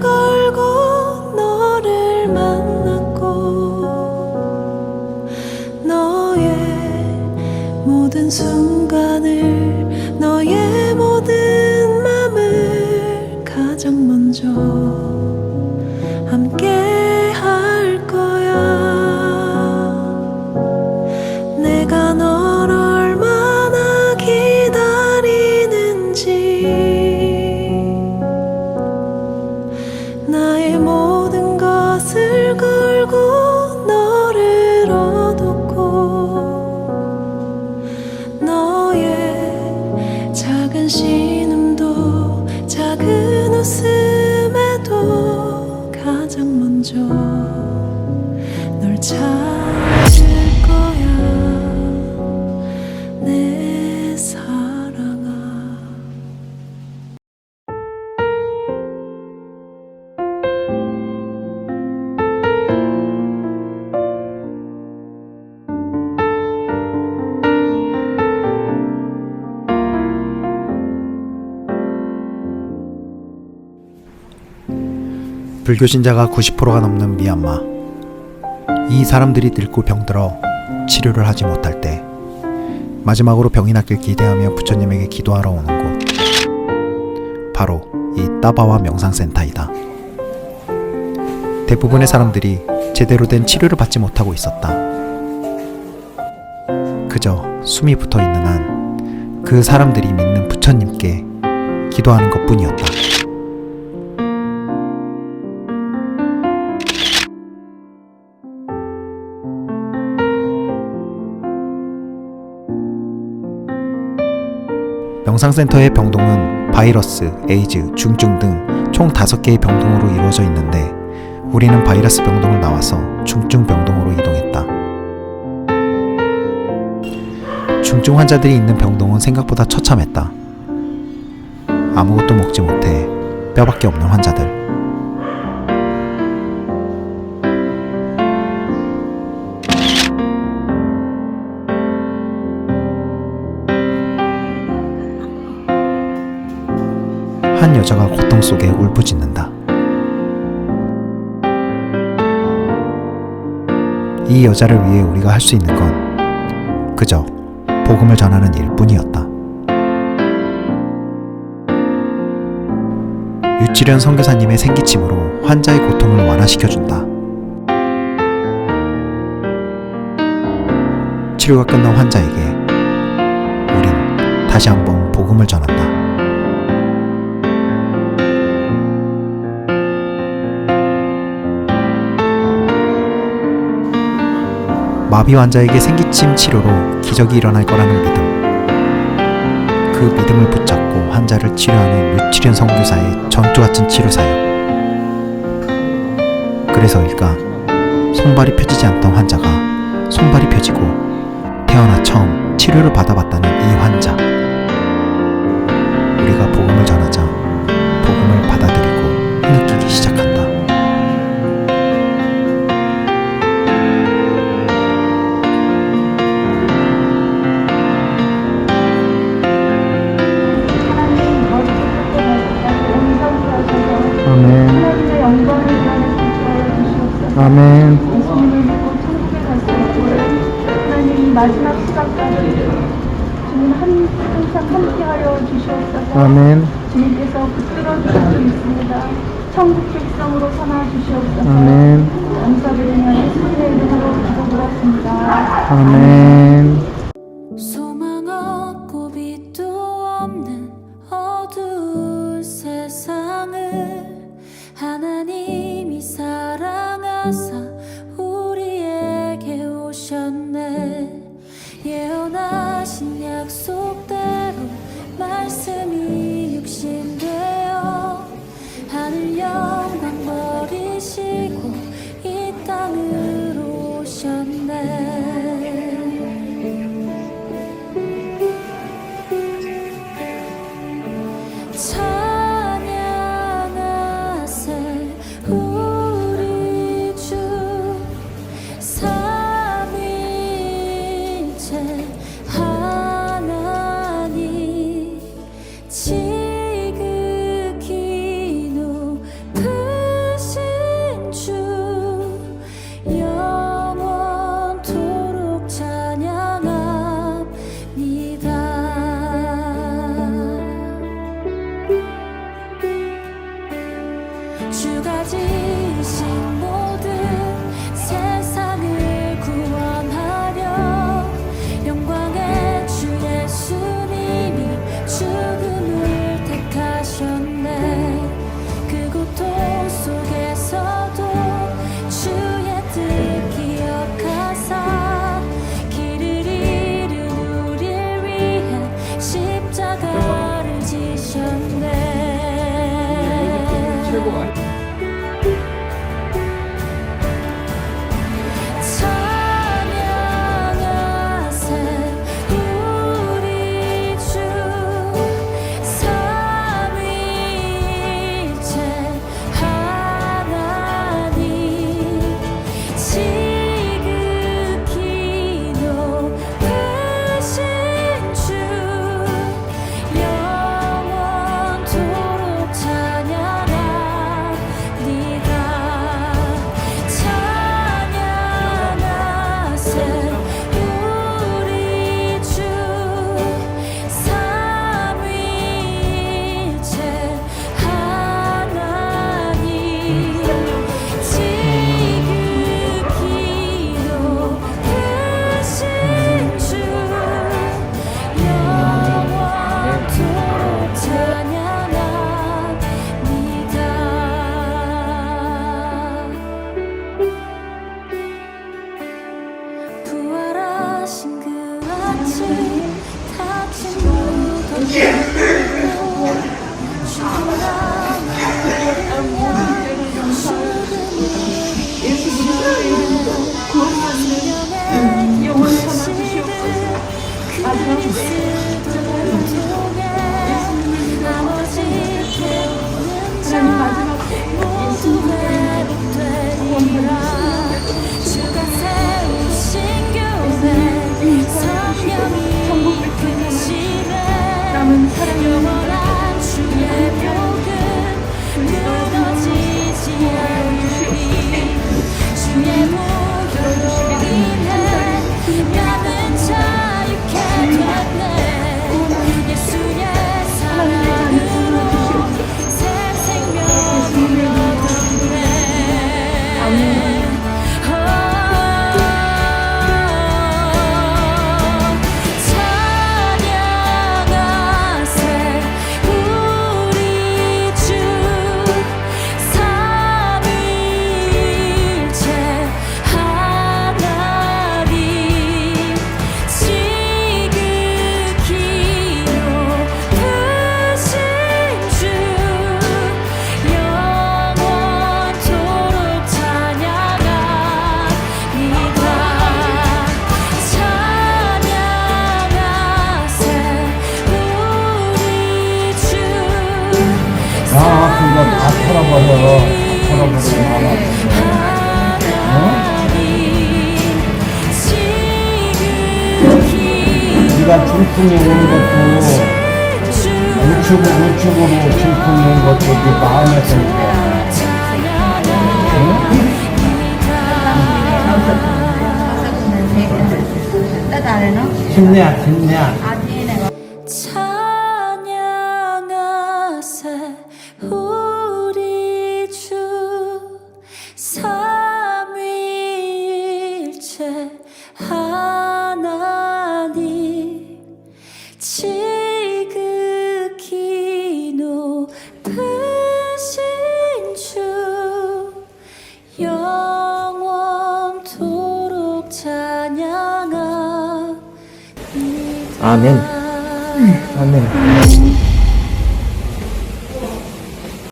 걸고 너를 만났고 너의 모든 순간 불교 신자가 90%가 넘는 미얀마. 이 사람들이 늙고 병들어 치료를 하지 못할 때 마지막으로 병이 낫길 기대하며 부처님에게 기도하러 오는 곳. 바로 이 따바와 명상센터이다. 대부분의 사람들이 제대로 된 치료를 받지 못하고 있었다. 그저 숨이 붙어 있는 한 그 사람들이 믿는 부처님께 기도하는 것 뿐이었다. 명상센터의 병동은 바이러스, 에이즈, 중증 등 총 5개의 병동으로 이루어져 있는데 우리는 바이러스 병동을 나와서 중증 병동으로 이동했다. 중증 환자들이 있는 병동은 생각보다 처참했다. 아무것도 먹지 못해 뼈밖에 없는 환자들. 한 여자가 고통 속에 울부짖는다. 이 여자를 위해 우리가 할 수 있는 건 그저 복음을 전하는 일뿐이었다. 유치련 선교사님의 생기침으로 환자의 고통을 완화시켜준다. 치료가 끝난 환자에게 우린 다시 한번 복음을 전한다. 마비 환자에게 생기침 치료로 기적이 일어날 거라는 믿음. 그 믿음을 붙잡고 환자를 치료하는 유치련 선교사의 전투 같은 치료 사역. 그래서일까 손발이 펴지지 않던 환자가 손발이 펴지고 태어나 처음 치료를 받아봤다는 이 환자. 우리가 복음을 전 아멘. 예수님을 믿고 천국에 갈수 있도록 하나님 이 마지막 시간까지 주님 한, 항상 함께하여 주시옵소서 아멘. 주님께서 붙들어 주실 수 있습니다 천국 백성으로 삼아 주시옵소서 아멘. 감사드리며 예수님의 이름으로 기도 드렸습니다 아멘. 사랑하사 우리에게 오셨네. 예언하신 약속대로 말씀이 육신되어 하늘 영광 버리시고 이 땅으로 오셨네 우리가 중풍이 오는 것도 우측, 우측으로 중풍이 오는 것도 네 마음에서 온 거야. किन्या 아멘. 네. 아멘.